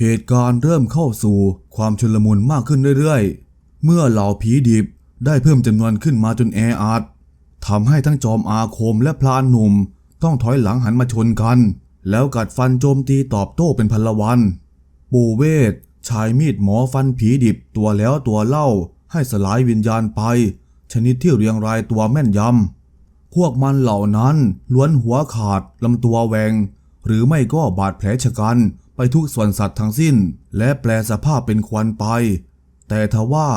เหตุการณ์เริ่มเข้าสู่ความชุลมุนมากขึ้นเรื่อยๆ เมื่อเหล่าผีดิบได้เพิ่มจำนวนขึ้นมาจนแออัดทำให้ทั้งจอมอาคมและพลานหนุ่ม ต้องถอยหลังหันมาชนกัน แล้วกัดฟันโจมตีตอบโต้เป็นพลวัน ปู่เวทชายมีดหมอฟันผีดิบตัวแล้วตัวเล่าให้สลายวิญญาณไป ชนิดที่เรียงรายตัวแม่นยำ พวกมันเหล่านั้นล้วนหัวขาดลำตัวแหวง หรือไม่ก็บาดแผลชะกัน ไปทุกส่วนสัตว์ทั้งสิ้น และแปลสภาพเป็นควันไป แต่ทว่า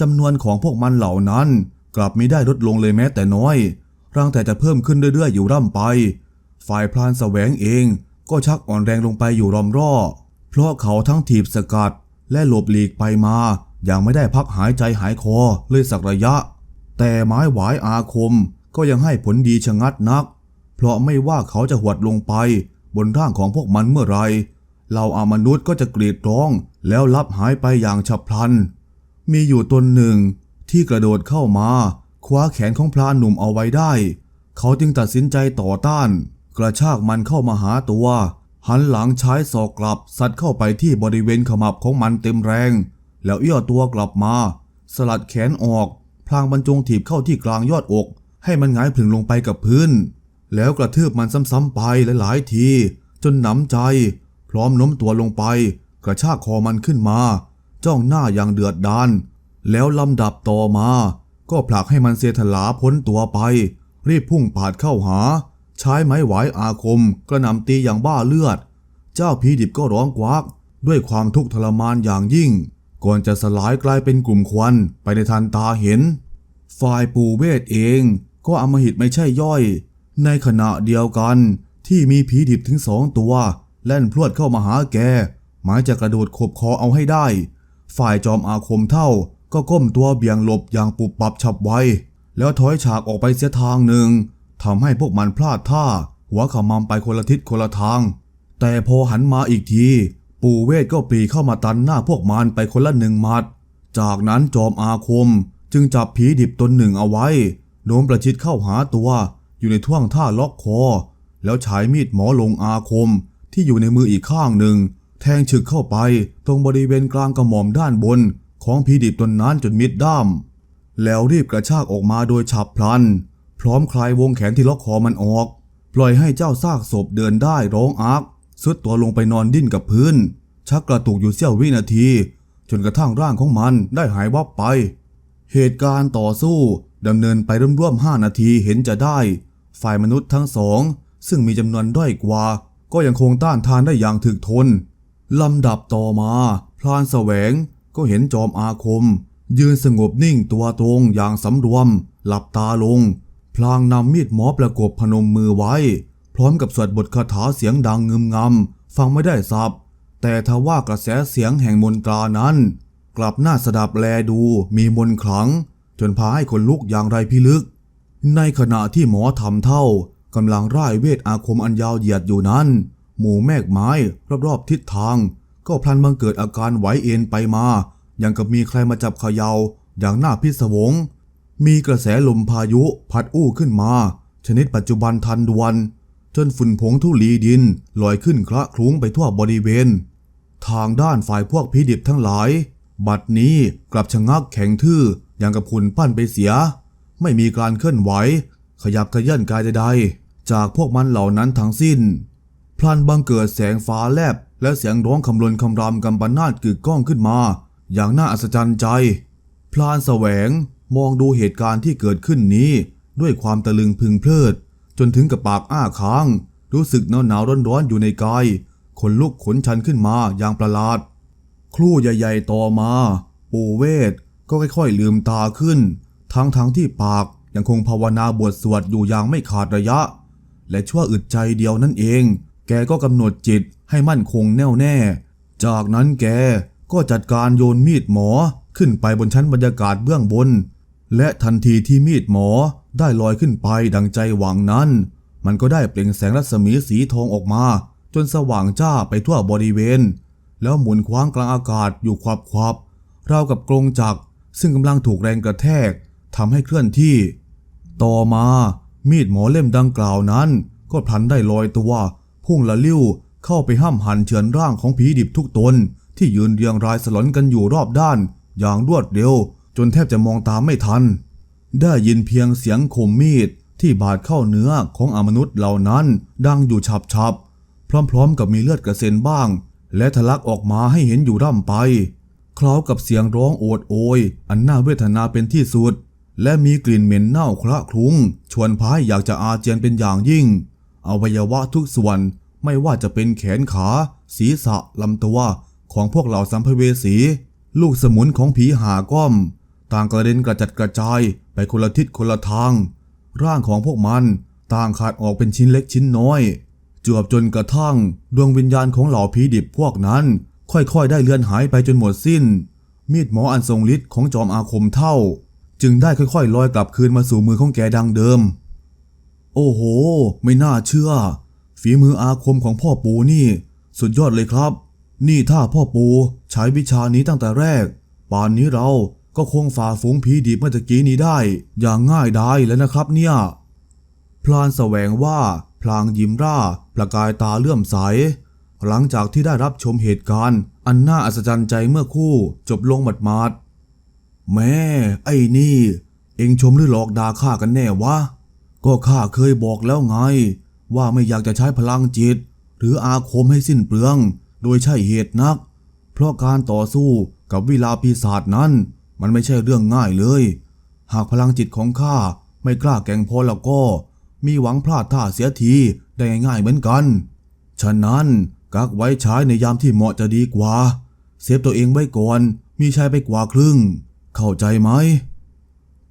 จำนวนของพวกมันเหล่านั้น กลับไมิได้ลดลงเลยแม้แต่น้อย ร่างแต่จะเพิ่มขึ้นเรื่อยๆอยู่ร่ำไป ฝ่ายพลานแสวงเองก็ชักอ่อนแรงลงไปอยู่รอมร่อเพราะเขาทั้งถีบสกัด และหลบหลีกไปมา อย่างไม่ได้พักหายใจหายคอเลยสักระยะ แต่ไม้หวายอาคมก็ยังให้ผลดีชะงัดนัก เพราะไม่ว่าเขาจะหวดลงไป บนร่างของพวกมันเมื่อไร เหล่าอามนุษย์ก็จะกรีดร้องแล้วลับหายไปอย่างฉับพลัน มีอยู่ตนหนึ่งที่กระโดดเข้ามา คว้าแขนของพรานหนุ่มเอาไว้ได้ เขาจึงตัดสินใจต่อต้าน กระชากมันเข้ามาหาตัว หันหลังใช้ศอกกลับสัดเข้าไปที่บริเวณขมับของมันเต็มแรง แล้วเอื้อตัวกลับมา สลัดแขนออกพลางบรรจงถีบเข้าที่กลางยอดอก ให้มันหงายผึ่งลงไปกับพื้น แล้วกระทืบมันซ้ำๆไปหลายๆที จนหนำใจ พร้อมโน้มตัวลงไป กระชากคอมันขึ้นมา จ้องหน้าอย่างเดือดดาลแล้วลำดับต่อมา ก็ผลักให้มันเสถลาพ้นตัวไป รีบพุ่งปาดเข้าหา ใช้ไม้หวายอาคม กระหน่ำตีอย่างบ้าเลือด เจ้าผีดิบก็ร้องกวัก ด้วยความทุกข์ทรมานอย่างยิ่ง ก่อนจะสลายกลายเป็นกลุ่มควันไปในทันตาเห็น ฝ่ายปู่เวทเองก็อำมหิตไม่ใช่ย่อย ในขณะเดียวกันที่มีผีดิบถึงสองตัว แล่นพรวดเข้ามาหาแก หมายจะกระโดดขบคอเอาให้ได้ ฝ่ายจอมอาคมเท่าก็ก้มตัวเบี่ยงหลบอย่างปุบปับฉับไว แล้วถอยฉากออกไปเสียทางหนึ่งทำให้พวกมันพลาดท่า หัวขมำไปคนละทิศคนละทาง แต่พอหันมาอีกที ปู่เวทก็ปรีเข้ามาตันหน้าพวกมันไปคนละหนึ่งหมัด จากนั้นจอมอาคมจึงจับผีดิบตนหนึ่งเอาไว้โน้มประชิดเข้าหาตัว อยู่ในท่วงท่าล็อกคอ แล้วฉายมีดหมอลงอาคม ที่อยู่ในมืออีกข้างหนึ่ง แทงฉึกเข้าไปตรงบริเวณกลางกระหม่อมด้านบน ของผีดิบตนนั้นจนมิดด้าม แล้วรีบกระชากออกมาโดยฉับพลัน พร้อมคลายวงแขนที่ล็อกคอมันออก ปล่อยให้เจ้าซากศพเดินได้ร้องอักสุดตัวลงไปนอนดิ้นกับพื้น ชักกระตุกอยู่เสี้ยววินาที จนกระทั่งร่างของมันได้หายวับไป เหตุการณ์ต่อสู้ดำเนินไปร่วมๆห้านาทีเห็นจะได้ ฝ่ายมนุษย์ทั้งสอง ซึ่งมีจำนวนด้อยกว่า ก็ยังคงต้านทานได้อย่างถึกทนลำดับต่อมาพลานแสวงก็เห็นจอมอาคม ยืนสงบนิ่งตัวตรงอย่างสำรวม หลับตาลง พลางนำมีดหมอประกบพนมมือไว้ พร้อมกับสวดบทคาถาเสียงดังงึมงำฟังไม่ได้สับแต่ทว่ากระแสเสียงแห่งมนตรานั้น กลับหน้าสดับแลดูมีมนขลัง จนพาให้คนลุกอย่างไรพิลึก ในขณะที่หมอทำเท่า กำลังร่ายเวทอาคมอันยาวเหยียดอยู่นั้น หมู่แมกไม้รอบๆทิศทาง ก็พลันบังเกิดอาการไหวเอ็นไปมา อย่างกับมีใครมาจับเขยา่าอย่างน่าพิศวง มีกระแสลมพายุพัดอู้ขึ้นมา ชนิดปัจจุบันทันด่วน จนฝุ่นผงทุลีดินลอยขึ้นคละคลุ้งไปทั่วบริเวณ ทางด้านฝ่ายพวกผีดิบทั้งหลาย บัดนี้กลับชะงักแข็งทื่ออย่างกับหุ่นปั้นไปเสีย ไม่มีการเคลื่อนไหว ขยับขยื่นกายใดๆ จากพวกมันเหล่านั้นทั้งสิ้น พลันบังเกิดแสงฟ้าแลบ และเสียงร้องคำรนคำรามกำปนาดกึกก้องขึ้นมา อย่างน่าอัศจรรย์ใจ พลานแสวงมองดูเหตุการณ์ที่เกิดขึ้นนี้ ด้วยความตะลึงพึงเพลิด จนถึงกับปากอ้าค้าง รู้สึกหนาวหนาวร้อนร้อนๆอยู่ในกายขนลุกขนชันขึ้นมาอย่างประหลาด ครู่ใหญ่ๆต่อมา ปู่เวทก็ค่อยๆลืมตาขึ้น ทั้งๆทที่ปากยังคงภาวนาบทสวดอยู่อย่างไม่ขาดระยะ และชั่วอึดใจเดียวนั่นเอง แกก็กำหนดจิตให้มั่นคงแน่วแน่ จากนั้นแกก็จัดการโยนมีดหมอขึ้นไปบนชั้นบรรยากาศเบื้องบน และทันทีที่มีดหมอได้ลอยขึ้นไปดังใจหวังนั้น มันก็ได้เปล่งแสงรัศมีสีทองออกมา จนสว่างจ้าไปทั่วบริเวณ แล้วหมุนคว้างกลางอากาศอยู่ควับควับราวกับกรงจักรซึ่งกำลังถูกแรงกระแทกทำให้เคลื่อนที่ ต่อมา มีดหมอเล่มดังกล่าวนั้น ก็พลันได้ลอยตัว พุ่งละลิ้วเข้าไปห้ามหันเฉือนร่างของผีดิบทุกตน ที่ยืนเรียงรายสลอนกันอยู่รอบด้าน อย่างรวดเร็ว จนแทบจะมองตามไม่ทัน ได้ยินเพียงเสียงคมมีดที่บาดเข้าเนื้อของอมนุษย์เหล่านั้น ดังอยู่ฉับๆพร้อมๆ กับมีเลือดกระเซ็นบ้าง และทะลักออกมาให้เห็นอยู่ร่ำไป คล้ากับเสียงร้องโอดโอย อันน่าเวทนาเป็นที่สุด และมีกลิ่นเหม็นเน่าคละคลุ้ง ชวนพายอยากจะอาเจียนเป็นอย่างยิ่งอวัยวะทุกส่วนไม่ว่าจะเป็นแขนขา ศีรษะลำตัวของพวกเหล่าสัมภเวสี ลูกสมุนของผีหาก้อม ต่างกระเด็นกระจัดกระจายไปคนละทิศคนละทาง ร่างของพวกมันต่างขาดออกเป็นชิ้นเล็กชิ้นน้อย จวบจนกระทั่ง ดวงวิญญาณของเหล่าผีดิบพวกนั้น ค่อยๆ ได้เลือนหายไปจนหมดสิ้น มีดหมออันทรงฤทธิ์ของจอมอาคมเท่า จึงได้ค่อยๆลอยกลับคืนมาสู่มือของแกดังเดิม โอ้โห ไม่น่าเชื่อ ฝีมืออาคมของพ่อปูนี่ สุดยอดเลยครับ นี่ถ้าพ่อปูใช้วิชานี้ตั้งแต่แรก ป่านนี้เราก็คงฝ่าฝูงผีดิบเมื่อตะกี้นี้ได้ อย่างง่ายดายแล้วนะครับเนี่ย พลานแสวงว่าพลางยิ้มร่า ประกายตาเลื่อมใส หลังจากที่ได้รับชมเหตุการณ์ อันน่าอัศจรรย์ใจเมื่อคู่จบลงหมัดมาด แม่ไอ้นี่ เอ็งชมหรือหลอกด่าข้ากันแน่วะ ก็ข้าเคยบอกแล้วไง ว่าไม่อยากจะใช้พลังจิต หรืออาคมให้สิ้นเปลือง โดยใช่เหตุนัก เพราะการต่อสู้กับวิลาปีศาจนั้น มันไม่ใช่เรื่องง่ายเลย หากพลังจิตของข้าไม่กล้าแก่งพอแล้วก็ มีหวังพลาดท่าเสียทีได้ง่ายๆเหมือนกัน ฉะนั้นกักไว้ใช้ในยามที่เหมาะจะดีกว่า เซฟตัวเองไว้ก่อน มีชัยไปกว่าครึ่ง เข้าใจไหม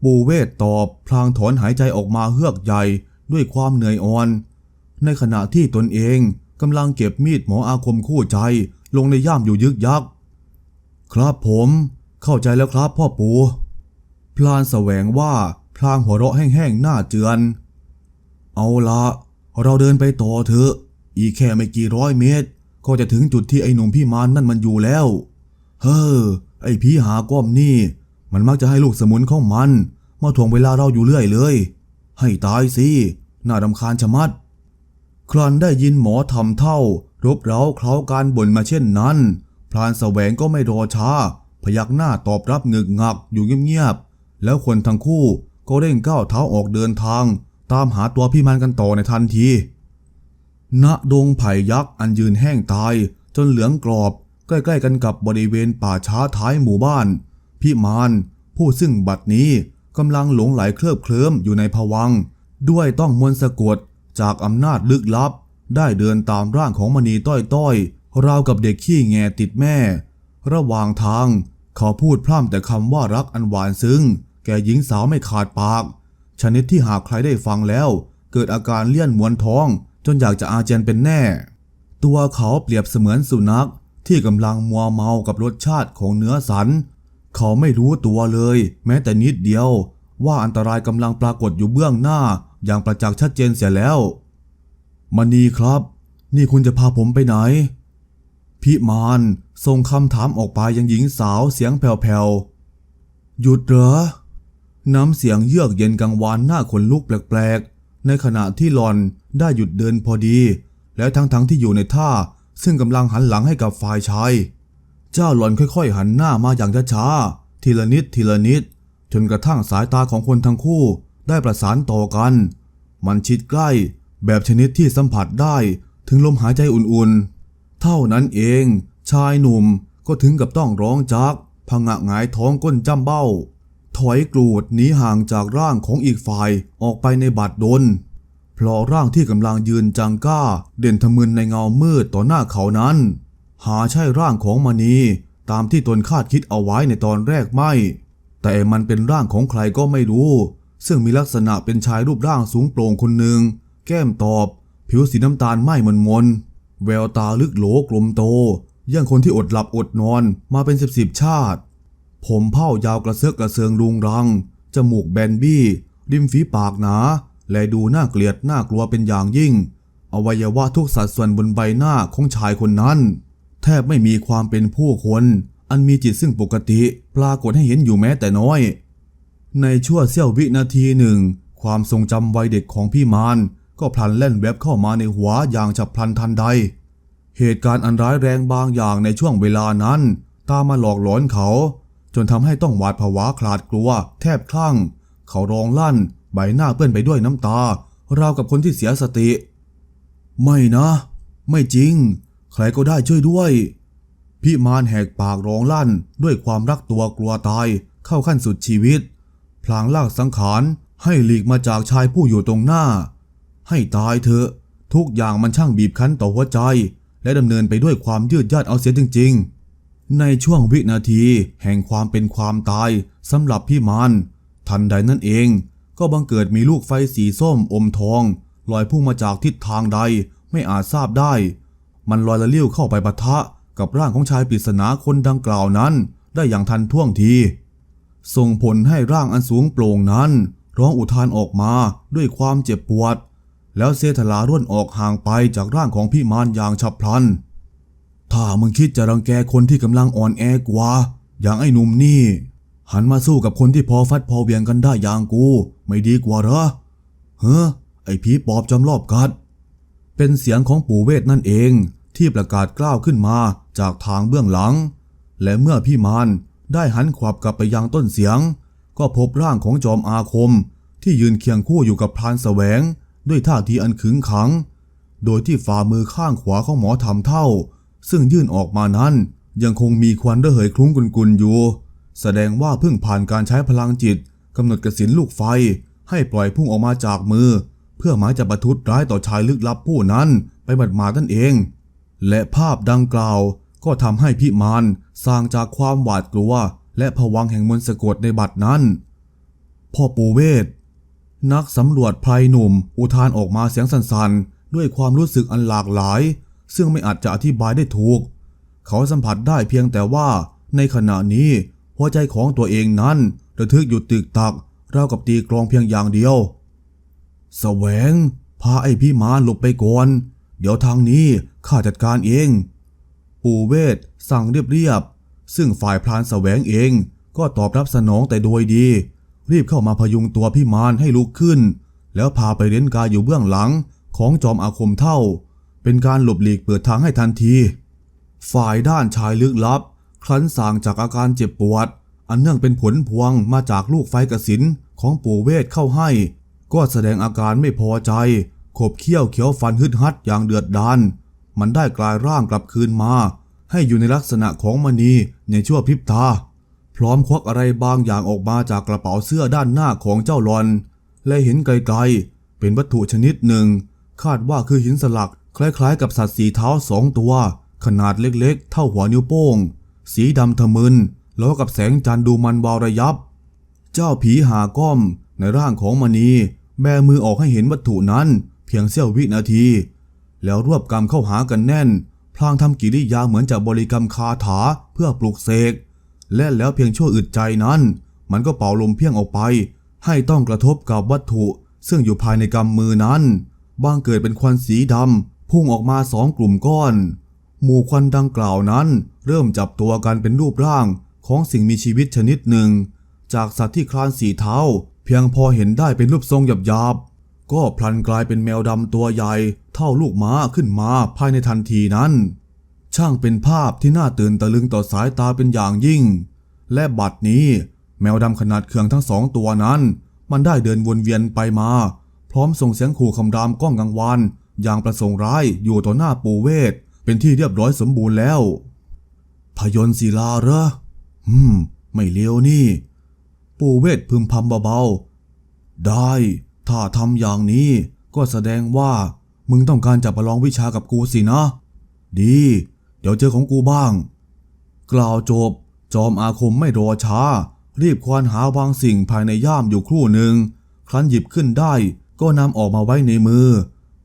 ปูเวทตอบพลางถอนหายใจออกมาเฮือกใหญ่ด้วยความเหนื่อยอ่อน ในขณะที่ตนเองกำลังเก็บมีดหมออาคมคู่ใจลงในย่ามอยู่ยึกยัก ครับผมเข้าใจแล้วครับพ่อปู พลานแสวงว่าพลางหัวเราะแห้งๆหน้าเจือน เอาละเราเดินไปต่อเถอะ อีกแค่ไม่กี่ร้อยเมตร ก็จะถึงจุดที่ไอ้หนุ่มพี่มานนั่นมันอยู่แล้ว เฮ้อไอ้พี่หาก้อมนี่ มันมักจะให้ลูกสมุนของมัน มาถ่วงเวลาเราอยู่เรื่อยเลย ให้ตายสิ น่าดำคาญชะมัด ครันได้ยินหมอทำเท่า รบเร้าเคล้าการบ่นมาเช่นนั้น พลานแสวงก็ไม่รอช้า พยักหน้าตอบรับงึกงักอยู่เงียบๆ แล้วคนทั้งคู่ก็เร่งก้าวเท้าออกเดินทาง ตามหาตัวพี่มันกันต่อในทันที ณ ดงไผ่ยักษ์อันยืนแห้งตาย จนเหลืองกรอบ ใกล้ๆกันกับบริเวณป่าช้าท้ายหมู่บ้าน พี่มานผู้ซึ่งบัดนี้กำลังหลงไหลเคลิบเคลิ้มอยู่ในภวัง ด้วยต้องมนสะกดจากอำนาจลึกลับ ได้เดินตามร่างของมณีต้อยต้อยๆราวกับเด็กขี้แงติดแม่ ระหว่างทาง เขาพูดพร่ำแต่คำว่ารักอันหวานซึ้ง แก่หญิงสาวไม่ขาดปาก ชนิดที่หากใครได้ฟังแล้ว เกิดอาการเลี่ยนมวนท้อง จนอยากจะอาเจียนเป็นแน่ ตัวเขาเปรียบเสมือนสุนัขที่กำลังมัวเมากับรสชาติของเนื้อสัน เขาไม่รู้ตัวเลย แม้แต่นิดเดียว ว่าอันตรายกำลังปรากฏอยู่เบื้องหน้า อย่างประจักษ์ชัดเจนเสียแล้วมณีครับ นี่คุณจะพาผมไปไหน พิมานส่งคำถามออกไปยังหญิงสาวเสียงแผ่วๆหยุดเหรอ น้ำเสียงเยือกเย็นกังวานหน้าขนลุกแปลกๆ ในขณะที่หลอนได้หยุดเดินพอดี และทั้งๆที่อยู่ในท่า ซึ่งกำลังหันหลังให้กับฝ่ายชาย เจ้าหล่อนค่อยๆหันหน้ามาอย่างช้าๆ ทีละนิดทีละนิด จนกระทั่งสายตาของคนทั้งคู่ได้ประสานต่อกัน มันชิดใกล้แบบชนิดที่สัมผัสได้ถึงลมหายใจอุ่นๆ เท่านั้นเอง ชายหนุ่มก็ถึงกับต้องร้องจาก พังะหงายท้องก้นจ้ำเบ้า ถอยกรูดหนีห่างจากร่างของอีกฝ่ายออกไปในบาดดลเพราะร่างที่กำลังยืนจังก้า เด่นทะมึนในเงามืดต่อหน้าเขานั้น หาใช่ร่างของมณีตามที่ตนคาดคิดเอาไว้ในตอนแรกไม่ แต่มันเป็นร่างของใครก็ไม่รู้ ซึ่งมีลักษณะเป็นชายรูปร่างสูงโปร่งคนหนึ่ง แก้มตอบ ผิวสีน้ำตาลไหม้มนมนแววตาลึกโหลกลมโตยังคนที่อดหลับอดนอนมาเป็นสิบสิบชาติ ผมเผ้ายาวกระเซาะกระเซิงรุงรัง จมูกแบนบี้ริมฝีปากหนา และดูน่าเกลียดน่ากลัวเป็นอย่างยิ่ง อวัยวะทุกสัดส่วนบนใบหน้าของชายคนนั้น แทบไม่มีความเป็นผู้คน อันมีจิตซึ่งปกติปรากฏให้เห็นอยู่แม้แต่น้อย ในชั่วเสี้ยววินาทีหนึ่ง ความทรงจำวัยเด็กของพี่มารก็พลันแล่นแวบเข้ามาในหัวอย่างฉับพลันทันใด เหตุการณ์อันร้ายแรงบางอย่างในช่วงเวลานั้น ตามมาหลอกหลอนเขา จนทำให้ต้องหวาดผวาคลาดกลัว แทบคลั่ง เขาร้องลั่น ใบหน้าเปื้อนไปด้วยน้ำตาราวกับคนที่เสียสติ ไม่นะ ไม่จริง ใครก็ได้ช่วยด้วย พี่มารแหกปากร้องลั่นด้วยความรักตัวกลัวตายเข้าขั้นสุดชีวิต พลางลากสังขารให้หลีกมาจากชายผู้อยู่ตรงหน้า ให้ตายเถอะ ทุกอย่างมันช่างบีบคั้นต่อหัวใจ และดำเนินไปด้วยความยืดยาดเอาเสียจริง ๆ ในช่วงวินาทีแห่งความเป็นความตายสำหรับพี่มารทันใดนั่นเอง ก็บังเกิดมีลูกไฟสีส้มอมทองลอยพุ่งมาจากทิศทางใดไม่อาจทราบได้ มันลอยละเลี้ยวเข้าไปปะทะกับร่างของชายปริศนาคนดังกล่าวนั้น ได้อย่างทันท่วงที ส่งผลให้ร่างอันสูงโปร่งนั้น ร้องอุทานออกมาด้วยความเจ็บปวด แล้วเซทลาร่วนออกห่างไปจากร่างของพี่มารอย่างฉับพลัน ถ้ามึงคิดจะรังแกคนที่กำลังอ่อนแอกว่า อย่างไอ้หนุ่มนี่ หันมาสู้กับคนที่พอฟัดพอเวียงกันได้อย่างกู ไม่ดีกว่าเหรอเฮ้อไอ้ผีปอบจำรอบกัด เป็นเสียงของปู่เวทนั่นเองที่ประกาศกล้าวขึ้นมาจากทางเบื้องหลัง และเมื่อพี่มารได้หันขวับกลับไปยังต้นเสียง ก็พบร่างของจอมอาคม ที่ยืนเคียงคู่อยู่กับพรานแสวง ด้วยท่าทีอันขึงขัง โดยที่ฝ่ามือข้างขวาของหมอทำเท่า ซึ่งยื่นออกมานั้น ยังคงมีควันระเหยคลุ้งกุนๆอยู่ แสดงว่าเพิ่งผ่านการใช้พลังจิตกำหนดกระสินลูกไฟให้ปล่อยพุ่งออกมาจากมือ เพื่อหมายจะประทุษร้ายต่อชายลึกลับผู้นั้นไปบัดมาดนั่นเอง และภาพดังกล่าวก็ทำให้พิมานสร้างจากความหวาดกลัว และผวังแห่งมนต์สะกดในบัดนั้น พ่อปูเวทนักสำรวจไพรหนุ่ม อุทานออกมาเสียงสั่นๆ ด้วยความรู้สึกอันหลากหลาย ซึ่งไม่อาจจะอธิบายได้ถูก เขาสัมผัสได้เพียงแต่ว่า ในขณะนี้หัวใจของตัวเองนั้น ระทึกอยู่ตึกตักราวกับตีกลองเพียงอย่างเดียว แสวง พาไอ้พี่มารหลบไปก่อน เดี๋ยวทางนี้ข้าจัดการเอง ปู่เวทสั่งเรียบๆ ซึ่งฝ่ายพรานแสวงเองก็ตอบรับสนองแต่โดยดี รีบเข้ามาพยุงตัวพี่มารให้ลุกขึ้น แล้วพาไปเล่นกายอยู่เบื้องหลังของจอมอาคมเท่า เป็นการหลบหลีกเปิดทางให้ทันที ฝ่ายด้านชายลึกลับ ครั้นสางจากอาการเจ็บปวด อันเนื่องเป็นผลพวงมาจากลูกไฟกระสินของปู่เวทเข้าให้ ก็แสดงอาการไม่พอใจ ขบเคี้ยวเขียวฟันฮึดฮัดอย่างเดือดดาลมันได้กลายร่างกลับคืนมา ให้อยู่ในลักษณะของมณีในชั่วพริบตา พร้อมควักอะไรบางอย่างออกมาจากกระเป๋าเสื้อด้านหน้าของเจ้าลอน และเห็นไกลๆ เป็นวัตถุชนิดหนึ่ง คาดว่าคือหินสลักคล้ายๆ กับสัตว์สีเท้าสองตัว ขนาดเล็กๆ เท่าหัวนิ้วโป้ง สีดำทะมึนแล้วกับแสงจันทร์ดูมันวาวระยับ เจ้าผีหาก้อมในร่างของมณี แบมือออกให้เห็นวัตถุนั้น เพียงเสี้ยววินาที แล้วรวบกำเข้าหากันแน่น พลางทำกิริยาเหมือนจะบริกรรมคาถาเพื่อปลุกเสก และแล้วเพียงชั่วอึดใจนั้น มันก็เป่าลมเพียงออกไป ให้ต้องกระทบกับวัตถุ ซึ่งอยู่ภายในกำมือนั้นบางเกิดเป็นควันสีดำพุ่งออกมาสองกลุ่มก้อน หมู่ควันดังกล่าวนั้น เริ่มจับตัวกันเป็นรูปร่างของสิ่งมีชีวิตชนิดหนึ่ง จากสัตว์ที่คลานสีเท้า เพียงพอเห็นได้เป็นรูปทรงหยาบๆ ก็พลันกลายเป็นแมวดำตัวใหญ่ เท่าลูกม้าขึ้นมาภายในทันทีนั้น ช่างเป็นภาพที่น่าตื่นตะลึงต่อสายตาเป็นอย่างยิ่ง และบัดนี้แมวดำขนาดเคืองทั้งสองตัวนั้น มันได้เดินวนเวียนไปมา พร้อมส่งเสียงขู่คำรามก้องกังวานอย่างประสงค์ร้ายอยู่ต่อหน้าปูเวทเป็นที่เรียบร้อยสมบูรณ์แล้ว พยนต์ศิลาเหรอ อืม ไม่เลียวนี่ ปู่เวทพึมพำเบาๆ ได้ ถ้าทำอย่างนี้ก็แสดงว่า มึงต้องการจะประลองวิชากับกูสินะ ดี เดี๋ยวเจอของกูบ้าง กล่าวจบ จอมอาคมไม่รอช้า รีบควานหาบางสิ่งภายในย่ามอยู่ครู่หนึ่ง ครั้นหยิบขึ้นได้ก็นำออกมาไว้ในมือ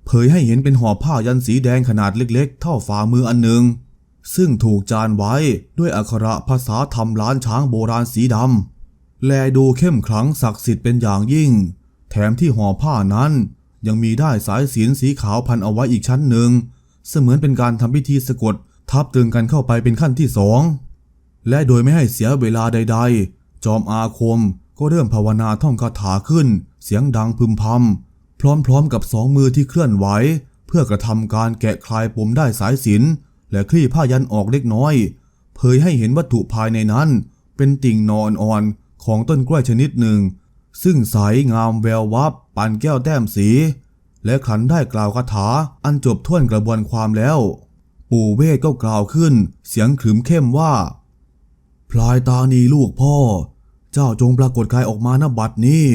เผยให้เห็นเป็นห่อผ้ายันสีแดงขนาดเล็กๆ เท่าฝ่ามืออันหนึ่งซึ่งถูกจานไว้ด้วยอักขระภาษาธรรมล้านช้างโบราณสีดำ แลดูเข้มขลังศักดิ์สิทธิ์เป็นอย่างยิ่ง แถมที่ห่อผ้านั้น ยังมีได้สายศีลสีขาวพันเอาไว้อีกชั้นหนึ่ง เสมือนเป็นการทำพิธีสะกดทับตึงกันเข้าไปเป็นขั้นที่สอง และโดยไม่ให้เสียเวลาใด ๆ จอมอาคมก็เริ่มภาวนาท่องคาถาขึ้น เสียงดังพึมพำพร้อมๆกับสองมือที่เคลื่อนไหว เพื่อกระทำการแกะคลายปมได้สายสิญจนและคลี่ผ้ายันออกเล็กน้อย เผยให้เห็นวัตถุภายในนั้น เป็นติ่งนอนอ่อน ของต้นกล้วยชนิดหนึ่ง ซึ่งใสงามแวววับปานแก้วแต้มสี และขันได้กล่าวคาถาอันจบท่วนกระบวนความแล้ว ปู่เวทก็กล่าวขึ้น เสียงขรึมเข้มว่า พลายตานีลูกพ่อ เจ้าจงปรากฏกายออกมาณบัดนี้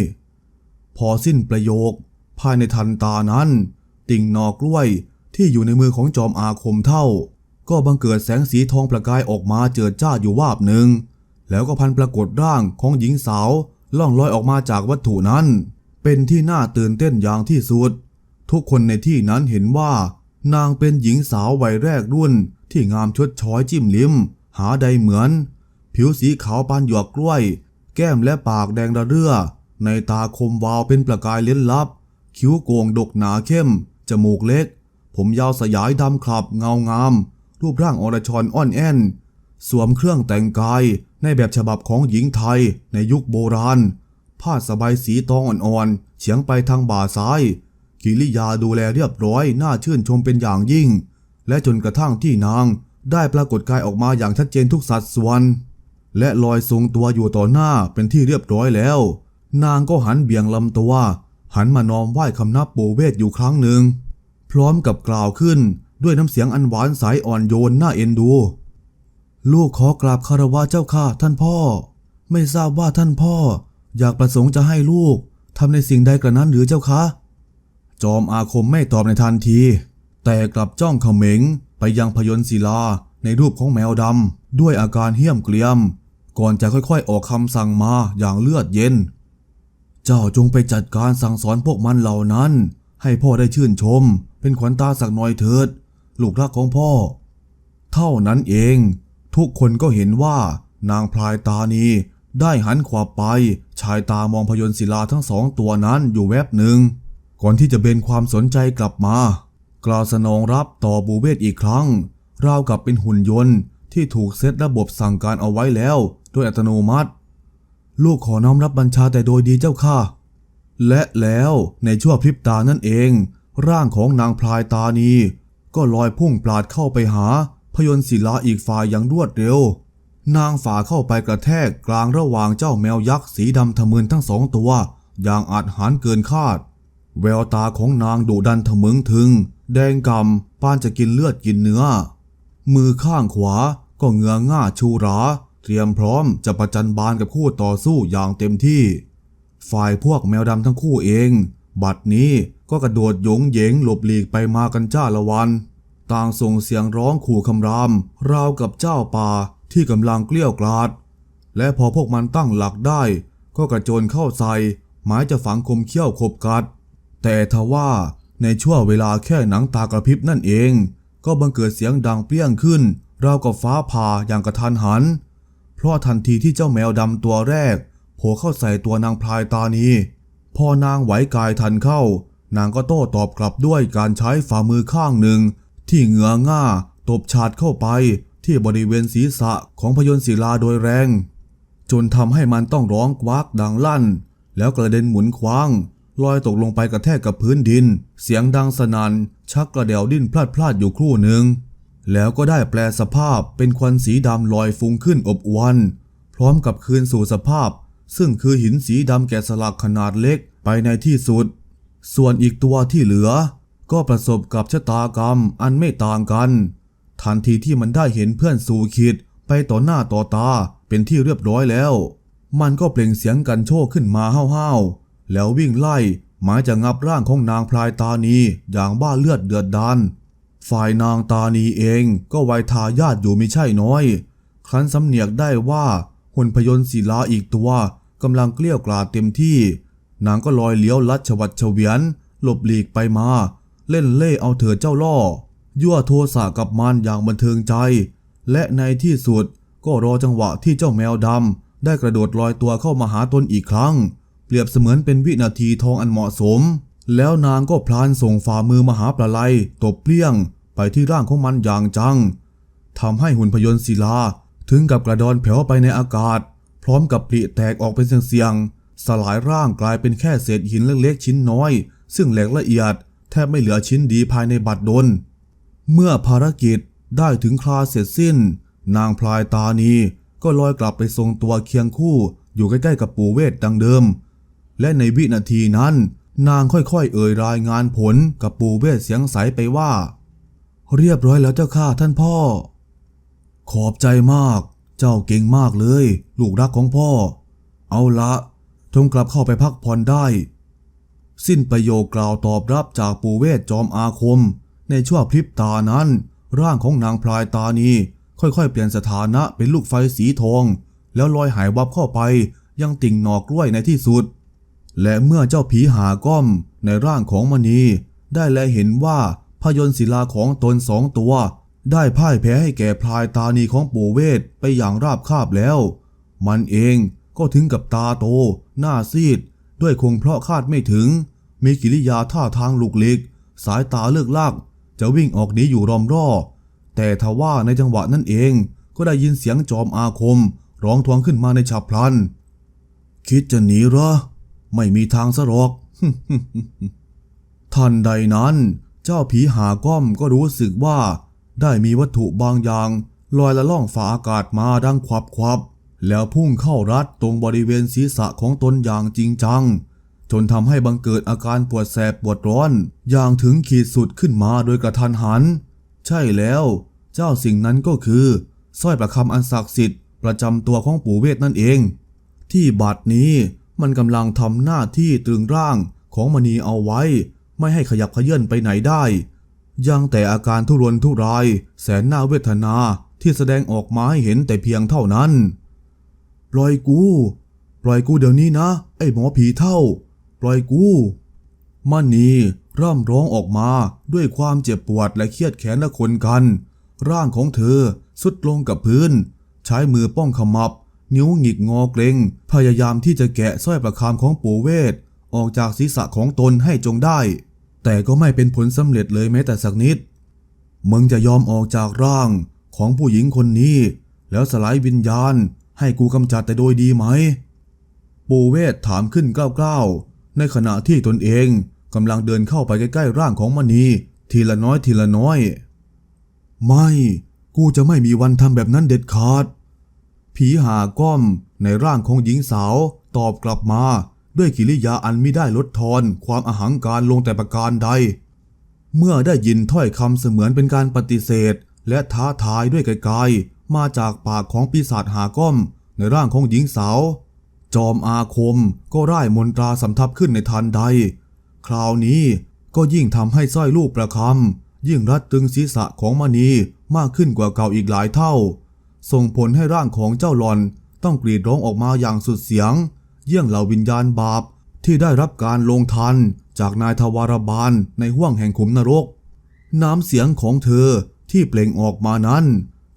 พอสิ้นประโยค ภายในทันตานั้น ติ่งนอกล้วยที่อยู่ในมือของจอมอาคมเท่า ก็บังเกิดแสงสีทองประกายออกมาเจิดจ้าอยู่วาบหนึ่ง แล้วก็พันปรากฏร่างของหญิงสาวล่องลอยออกมาจากวัตถุนั้น เป็นที่น่าตื่นเต้นอย่างที่สุด ทุกคนในที่นั้นเห็นว่า นางเป็นหญิงสาววัยแรกรุ่น ที่งามชดช้อยจิ้มลิ้ม หาใดเหมือน ผิวสีขาวปานหยวกกล้วย แก้มและปากแดงระเรื่อ ในตาคมวาวเป็นประกายเล้นลับ คิ้วโกงดกหนาเข้ม จมูกเล็ก ผมยาวสยายดำคลับเงางาม รูปร่างอรชรอ่อนแอน สวมเครื่องแต่งกายในแบบฉบับของหญิงไทยในยุคโบราณ ผ้าสบายสีตองอ่อนๆเฉียงไปทางบ่าซ้าย กิริยาดูแลเรียบร้อยน่าชื่นชมเป็นอย่างยิ่ง และจนกระทั่งที่นางได้ปรากฏกายออกมาอย่างชัดเจนทุกสัดส่วน และลอยทรงตัวอยู่ต่อหน้าเป็นที่เรียบร้อยแล้ว นางก็หันเบี่ยงลำตัว หันมานอมไหว้คำนับปู่เวทอยู่ครั้งหนึ่ง พร้อมกับกล่าวขึ้นด้วยน้ำเสียงอันหวานใสอ่อนโยนน่าเอ็นดู ลูกขอกราบคารวะเจ้าค่ะท่านพ่อ ไม่ทราบว่าท่านพ่อ อยากประสงค์จะให้ลูกทำในสิ่งใดกระนั้นหรือเจ้าคะจอมอาคมไม่ตอบในทันที แต่กลับจ้องเขม็งไปยังพยนต์ศิลาในรูปของแมวดำด้วยอาการเหี้ยมเกรียม ก่อนจะค่อยๆ ออกคำสั่งมาอย่างเลือดเย็น เจ้าจงไปจัดการสั่งสอนพวกมันเหล่านั้น ให้พ่อได้ชื่นชม เป็นขวัญตาสักหน่อยเถิด ลูกรักของพ่อ เท่านั้นเอง ทุกคนก็เห็นว่านางพลายตานีได้หันขวาไปชายตามองพยนต์ศิลาทั้งสองตัวนั้นอยู่แวบหนึ่ง ก่อนที่จะเบนความสนใจกลับมา กล่าวสนองรับต่อบูเวตอีกครั้ง ราวกับเป็นหุ่นยนต์ที่ถูกเซตระบบสั่งการเอาไว้แล้วโดยอัตโนมัติ ลูกขอน้อมรับบัญชาแต่โดยดีเจ้าค่ะ และแล้วในชั่วพริบตานั่นเอง ร่างของนางพลายตานีก็ลอยพุ่งปลาดเข้าไปหา พยนต์ศิลาอีกฝ่ายอย่างรวดเร็ว นางฝ่าเข้าไปกระแทกกลางระหว่างเจ้าแมวยักษ์สีดำทะมึนทั้งสองตัว อย่างอาจหารเกินคาด แววตาของนางดุดันทะมึงถึง แดงกำปานจะกินเลือดกินเนื้อ มือข้างขวาก็เงื้อง่าชูรา เตรียมพร้อมจะประจันบานกับคู่ต่อสู้อย่างเต็มที่ ฝ่ายพวกแมวดำทั้งคู่เอง บัดนี้ก็กระโดดหยงเหยงหลบหลีกไปมากันจ้าละวัน ต่างส่งเสียงร้องขู่คำราม ราวกับเจ้าป่าที่กำลังเกลี้ยวกราด และพอพวกมันตั้งหลักได้ ก็กระโจนเข้าใส่หมายจะฝังคมเขี้ยวขบกัด แต่ทว่าในช่วงเวลาแค่หนังตากระพริบนั่นเอง ก็บังเกิดเสียงดังเปรี้ยงขึ้น ราวกับฟ้าผ่าอย่างกระทันหัน เพราะทันทีที่เจ้าแมวดำตัวแรกโผล่เข้าใส่ตัวนางพลายตานีพอนางไหวกายทันเข้า นางก็โต้ตอบกลับด้วยการใช้ฝ่ามือข้างหนึ่ง ที่เหงือง่าตบฉาดเข้าไปที่บริเวณศีรษะของพยนต์ศิลาโดยแรง จนทำให้มันต้องร้องกวักดังลั่น แล้วกระเด็นหมุนคว้างลอยตกลงไปกระแทกกับพื้นดิน เสียงดังสนัน่นชักกระเดวดิ้นพลาดพลาดอยู่ครู่หนึ่ง แล้วก็ได้แปลสภาพเป็นควันสีดำลอยฟุ้งขึ้นอบอวนพร้อมกับคืนสู่สภาพ ซึ่งคือหินสีดำแกะสลักขนาดเล็กไปในที่สุด ส่วนอีกตัวที่เหลือ ก็ประสบกับชะตากรรมอันไม่ต่างกัน ทันทีที่มันได้เห็นเพื่อนสู่คิดไปต่อหน้าต่อตาเป็นที่เรียบร้อยแล้ว มันก็เปล่งเสียงกันโชคขึ้นมาห้าวๆ แล้ววิ่งไล่หมายจะงับร่างของนางพลายตานีอย่างบ้าเลือดเดือดดานฝ่ายนางตานีเองก็ไวทายาทอยู่ไม่ใช่น้อย ครั้นสำเนียกได้ว่าหุ่นพยนต์ศิลาอีกตัวกำลังเกลี้ยวกล่อมเต็มที่ นางก็ลอยเลี้ยวลัดชวัดเฉวียน หลบหลีกไปมา เล่นเล่เอาเถิดเจ้าล่อ ยั่วโทสะกับมันอย่างบันเทิงใจ และในที่สุดก็รอจังหวะที่เจ้าแมวดำได้กระโดดลอยตัวเข้ามาหาตนอีกครั้ง เปรียบเสมือนเป็นวินาทีทองอันเหมาะสม แล้วนางก็พลานส่งฝ่ามือมหาปลาไหลตบเปลี้ยง ไปที่ร่างของมันอย่างจังทำให้หุ่นพยนต์ศิลา ถึงกับกระดอนแผ่วไปในอากาศ พร้อมกับปริแตกออกเป็นเสียงๆสลายร่างกลายเป็นแค่เศษหินเล็กๆชิ้นน้อย ซึ่งแหลกละเอียด แทบไม่เหลือชิ้นดีภายในบัตรดล เมื่อภารกิจได้ถึงคราเสร็จสิ้น นางพลายตานีก็ลอยกลับไปทรงตัวเคียงคู่ อยู่ใกล้ๆกับปู่เวทดังเดิม และในวินาทีนั้น นางค่อยๆ เอ่ยรายงานผลกับปู่เวทเสียงใสไปว่า เรียบร้อยแล้วเจ้าข้าท่านพ่อ ขอบใจมาก เจ้าเก่งมากเลย ลูกรักของพ่อ เอาละจงกลับเข้าไปพักผ่อนได้ สิ้นประโยคกล่าวตอบรับจากปู่เวทจอมอาคม ในชั่วพริบตานั้น ร่างของนางพลายตานีค่อยๆ เปลี่ยนสถานะเป็นลูกไฟสีทอง แล้วลอยหายวับเข้าไปยังติ่งหนอกกล้วยในที่สุด และเมื่อเจ้าผีหาก้อมในร่างของมณี ได้แลเห็นว่าพยนศิลาของตนสองตัว ได้พ่ายแพ้ให้แก่พลายตานีของปู่เวทไปอย่างราบคาบแล้ว มันเองก็ถึงกับตาโต หน้าซีด ด้วยคงเพราะคาดไม่ถึง มีกิริยาท่าทางลุกลิก สายตาเลือกลากจะวิ่งออกหนีอยู่รอมรอแต่ทว่าในจังหวะนั้นเองก็ได้ยินเสียงจอมอาคม ร้องทวงขึ้นมาในฉับพลัน คิดจะหนีเหรอ ไม่มีทางสะหรอกทันใดนั้น เจ้าผีหาก้อมก็รู้สึกว่า ได้มีวัตถุบางอย่างลอยละล่องฝ่าอากาศมาดังควับควับแล้วพุ่งเข้ารัดตรงบริเวณศีรษะของตนอย่างจริงจัง จนทำให้บังเกิดอาการปวดแสบปวดร้อน อย่างถึงขีดสุดขึ้นมาโดยกระทันหัน ใช่แล้ว เจ้าสิ่งนั้นก็คือสร้อยประคำอันศักดิ์สิทธิ์ประจำตัวของปู่เวทนั่นเอง ที่บัดนี้มันกำลังทำหน้าที่ตรึงร่างของมณีเอาไว้ ไม่ให้ขยับเขยื่อนไปไหนได้ยังแต่อาการทุรนทุราย แสนน่าเวทนาที่แสดงออกมาให้เห็นแต่เพียงเท่านั้น ปล่อยกู ปล่อยกูเดี๋ยวนี้นะ ไอ้หมอผีเท่า ปล่อยกูมณีร่ำร้องออกมาด้วยความเจ็บปวดและเครียดแค้นและคนกัน ร่างของเธอสุดลงกับพื้น ใช้มือป้องขมับ นิ้วหงิกงอเกรง พยายามที่จะแกะสร้อยประคำของปู่เวท ออกจากศีรษะของตนให้จงได้ แต่ก็ไม่เป็นผลสำเร็จเลยแม้แต่สักนิด มึงจะยอมออกจากร่างของผู้หญิงคนนี้ แล้วสลายวิญญาณ ให้กูกำจัดแต่โดยดีไหม ปู่เวทถามขึ้นกล้าวๆ ในขณะที่ตนเองกำลังเดินเข้าไปใกล้ๆร่างของมณีทีละน้อยทีละน้อย ไม่ กูจะไม่มีวันทำแบบนั้นเด็ดขาด ผีหาก้อมในร่างของหญิงสาวตอบกลับมาด้วยกิริยาอันไม่ได้ลดทอนความอาหังการลงแต่ประการใด เมื่อได้ยินถ้อยคำเสมือนเป็นการปฏิเสธ และท้าทายด้วยไกลๆมาจากปากของปีศาจหาก้อมในร่างของหญิงสาว จอมอาคมก็ร่ายมนตราสำทับขึ้นในทันใด คราวนี้ก็ยิ่งทำให้สร้อยลูกประคำยิ่งรัดตึงศีรษะของมณีมากขึ้นกว่าเก่าอีกหลายเท่า ส่งผลให้ร่างของเจ้าหลอนต้องกรีดร้องออกมาอย่างสุดเสียง เยี่ยงเหล่าวิญญาณบาปที่ได้รับการลงทันจากนายทวารบาลในห้วงแห่งขุมนรก น้ำเสียงของเธอที่เปล่งออกมานั้น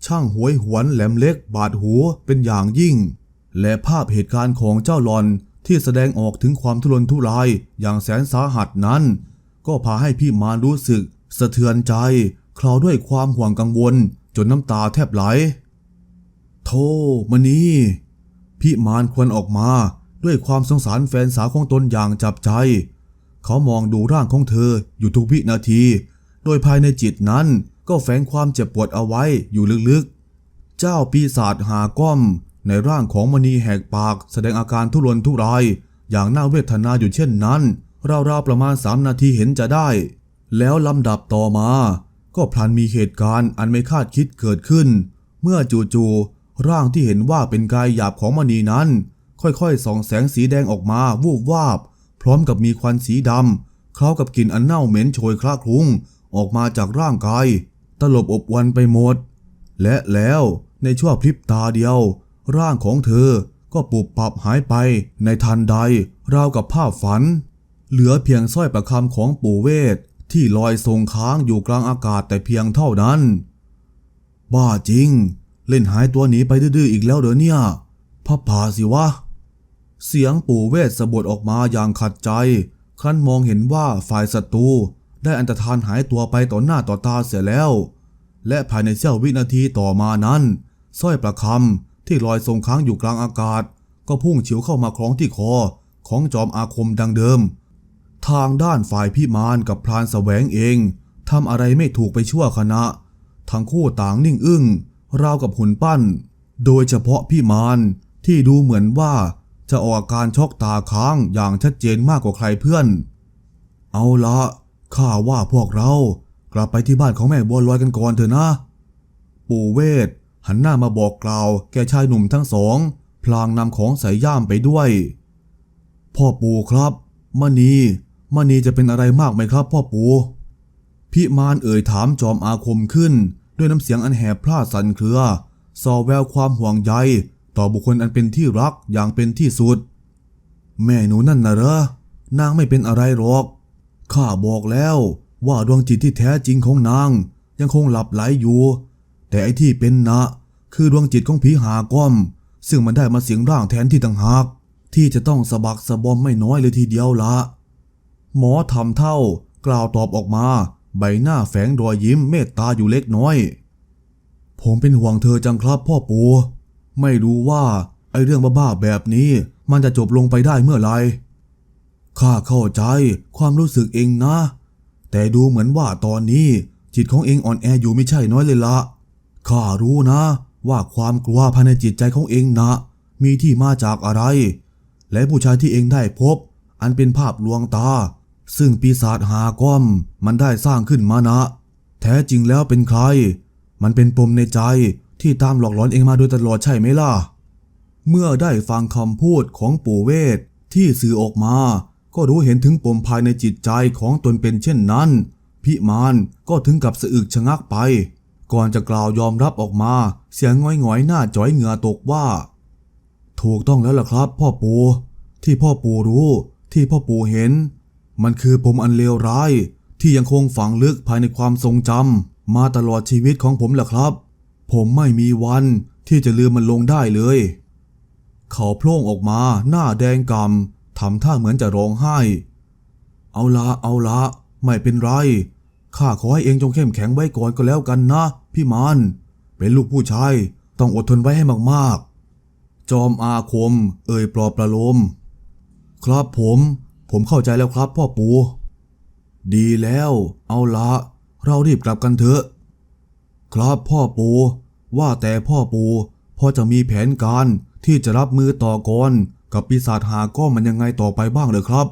ช่างหวยหวนแหลมเล็กบาดหูเป็นอย่างยิ่ง และภาพเหตุการณ์ของเจ้าหลอนที่แสดงออกถึงความทุรนทุรายอย่างแสนสาหัสนั้น ก็พาให้พี่มารรู้สึก สะเทือนใจ คลอด้วยความห่วงกังวล จนน้ำตาแทบไหล โธ่มณีพี่มารควรออกมาด้วยความสงสารแฟนสาวของตนอย่างจับใจ เขามองดูร่างของเธออยู่ทุกวินาที โดยภายในจิตนั้นก็แฝงความเจ็บปวดเอาไว้อยู่ลึกๆ เจ้าปีศาจหาก้อม ในร่างของมณีแหกปากแสดงอาการทุรนทุราย อย่างน่าเวทนาอยู่เช่นนั้น ราวๆประมาณสามนาทีเห็นจะได้ แล้วลำดับต่อมา ก็พลันมีเหตุการณ์อันไม่คาดคิดเกิดขึ้น เมื่อจู่ๆร่างที่เห็นว่าเป็นกายหยาบของมณีนั้น ค่อยๆส่องแสงสีแดงออกมาวูบวาบ พร้อมกับมีควันสีดำเคล้ากับกลิ่นอันเน่าเหม็นโชยคลาคลุ้งออกมาจากร่างกาย ตลบอบอวนไปหมด และแล้วในชั่วพริบตาเดียว ร่างของเธอก็ปุบปับหายไปในทันใด ราวกับภาพฝัน เหลือเพียงสร้อยประคำของปู่เวท ที่ลอยทรงค้างอยู่กลางอากาศแต่เพียงเท่านั้น บ้าจริง เล่นหายตัวหนีไปดื้อๆอีกแล้วเด้อเนี่ยพับผาสิวะ เสียงปู่เวทสะบดออกมาอย่างขัดใจ ครั้นมองเห็นว่าฝ่ายศัตรูได้อันตรธานหายตัวไปต่อหน้าต่อตาเสียแล้ว และภายในเสี้ยววินาทีต่อมานั้นสร้อยประคำ ที่ลอยทรงค้างอยู่กลางอากาศ ก็พุ่งเฉียวเข้ามาคล้องที่คอของจอมอาคมดังเดิม ทางด้านฝ่ายพิมานกับพรานแสวงเองทำอะไรไม่ถูกไปชั่วขณะ ทั้งคู่ต่างนิ่งอึ้งราวกับหุ่นปั้น โดยเฉพาะพี่มานที่ดูเหมือนว่าจะออกอาการช็อกตาค้างอย่างชัดเจนมากกว่าใครเพื่อน เอาละข้าว่าพวกเรากลับไปที่บ้านของแม่บัวลอยกันก่อนเถอะนะ ปู่เวท หันหน้ามาบอกกล่าวแก่ชายหนุ่มทั้งสอง พลางนำของใส่ย่ามไปด้วย พ่อปู่ครับมณีมณีจะเป็นอะไรมากไหมครับพ่อปู่พิมานเอ่ยถามจอมอาคมขึ้น ด้วยน้ำเสียงอันแหบพร่าสันเครือส่อแววความห่วงใยต่อบุคคลอันเป็นที่รักอย่างเป็นที่สุด แม่หนูนั่นนะเหรอนางไม่เป็นอะไรหรอก ข้าบอกแล้วว่าดวงจิตที่แท้จริงของนาง ยังคงหลับไหลอยู่ แต่ไอ้ที่เป็นนะ คือดวงจิตของผีหาก้อม ซึ่งมันได้มาเสียงร่างแทนที่ต่างหาก ที่จะต้องสะบักสะบอมไม่น้อยเลยทีเดียวละหมอทำเท่ากล่าวตอบออกมา ใบหน้าแฝงรอยยิ้มเมตตาอยู่เล็กน้อย ผมเป็นห่วงเธอจังครับพ่อปู่ไม่รู้ว่าไอ้เรื่องบ้าๆแบบนี้มันจะจบลงไปได้เมื่อไหร่ข้าเข้าใจความรู้สึกเองนะ แต่ดูเหมือนว่าตอนนี้จิตของเองอ่อนแออยู่ไม่ใช่น้อยเลยละ ข้ารู้นะ ว่าความกลัวภายในจิตใจของเองนะ มีที่มาจากอะไร และผู้ชายที่เองได้พบ อันเป็นภาพลวงตา ซึ่งปีศาจหาก้อมมันได้สร้างขึ้นมานะ แท้จริงแล้วเป็นใคร มันเป็นปมในใจที่ตามหลอกหลอนเองมาโดยตลอดใช่ไหมล่ะ เมื่อได้ฟังคำพูดของปู่เวทที่สื่อออกมา ก็รู้เห็นถึงปมภายในจิตใจของตนเป็นเช่นนั้น พิมานก็ถึงกับสะอึกชะงักไป ก่อนจะกล่าวยอมรับออกมา เสียงง่อยๆหน้าจ้อยเหงื่อตกว่า ถูกต้องแล้วล่ะครับ พ่อปู่ที่พ่อปู่รู้ ที่พ่อปู่เห็น มันคือปมอันเลวร้าย ที่ยังคงฝังลึกภายในความทรงจำมาตลอดชีวิตของผมแหละครับ ผมไม่มีวันที่จะลืมมันลงได้เลย เขาโพล่งออกมาหน้าแดงกำทำท่าเหมือนจะร้องไห้ เอาละเอาละไม่เป็นไร ข้าขอให้เองจงเข้มแข็งไว้ก่อนก็แล้วกันนะ พี่มานเป็นลูกผู้ชายต้องอดทนไว้ให้มากๆ จอมอาคม เอ่ยปลอบประโลม ครับผม ผมเข้าใจแล้วครับพ่อปู่ดีแล้ว เอาละ เรารีบกลับกันเถอะ ครับพ่อปูว่าแต่พ่อปูพอจะมีแผนการที่จะรับมือต่อกรกับปีศาจหาก้อมันยังไงต่อไปบ้างเลยครับ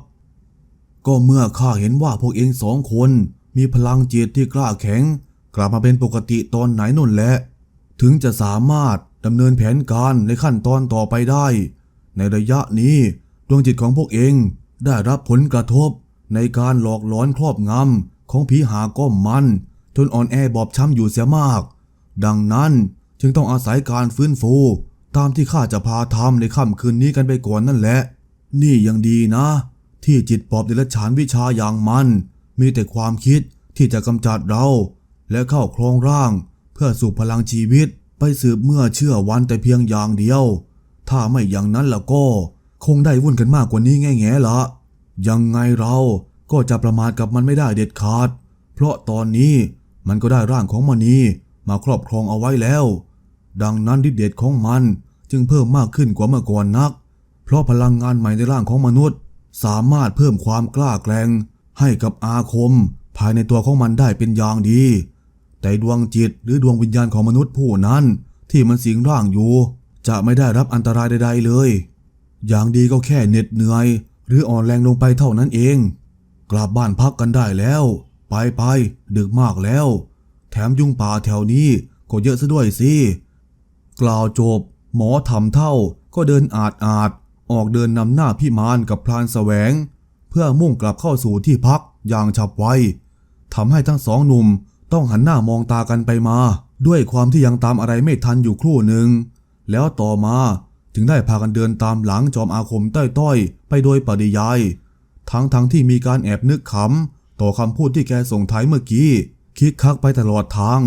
ก็เมื่อข้าเห็นว่าพวกเองสองคน มีพลังจิตที่กล้าแข็ง กลับมาเป็นปกติตอนไหนนุ่นแหละ ถึงจะสามารถดำเนินแผนการในขั้นตอนต่อไปได้ ในระยะนี้ดวงจิตของพวกเองได้รับผลกระทบ ในการหลอกหลอนครอบงำของผีหาก้อมมัน จนอ่อนแอบอบช้ำอยู่เสียมาก ดังนั้นจึงต้องอาศัยการฟื้นฟู ตามที่ข้าจะพาทำในค่ำคืนนี้กันไปก่อนนั่นแหละ นี่ยังดีนะ ที่จิตปอบเดรัจฉานวิชาอย่างมัน มีแต่ความคิดที่จะกำจัดเรา และเข้าครองร่าง เพื่อสู่พลังชีวิตไปสืบเมื่อเชื่อวันแต่เพียงอย่างเดียว ถ้าไม่อย่างนั้นล่ะก็ คงได้วุ่นกันมากกว่านี้แง่แง่ละยังไงเราก็จะประมาทกับมันไม่ได้เด็ดขาด เพราะตอนนี้มันก็ได้ร่างของมณีมาครอบครองเอาไว้แล้ว ดังนั้นฤทธิเดชของมันจึงเพิ่มมากขึ้นกว่าเมื่อก่อนนัก เพราะพลังงานใหม่ในร่างของมนุษย์ สามารถเพิ่มความกล้าแกร่ง ให้กับอาคมภายในตัวของมันได้เป็นอย่างดี แต่ดวงจิตหรือดวงวิญญาณของมนุษย์ผู้นั้นที่มันสิงร่างอยู่ จะไม่ได้รับอันตรายใด ๆเลย อย่างดีก็แค่เหน็ดเหนื่อย หรืออ่อนแรงลงไปเท่านั้นเอง กลับบ้านพักกันได้แล้ว ไปไปดึกมากแล้ว แถมยุงป่าแถวนี้ก็เยอะซะด้วยสิ กล่าวจบ หมอทำเท่าก็เดินอาดอาดออกเดินนำหน้าพี่มานกับพลานแสวง เพื่อมุ่งกลับเข้าสู่ที่พักอย่างฉับไวทำให้ทั้งสองหนุ่มต้องหันหน้ามองตากันไปมา ด้วยความที่ยังตามอะไรไม่ทันอยู่ครู่หนึ่ง แล้วต่อมาจึงได้พากันเดินตามหลังจอมอาคมต้อยๆ ไปโดยปริยาย ทั้งทั้งที่มีการแอบนึกขำต่อคำพูดที่แกส่งท้ายเมื่อกี้ คิกคักไปตลอดทาง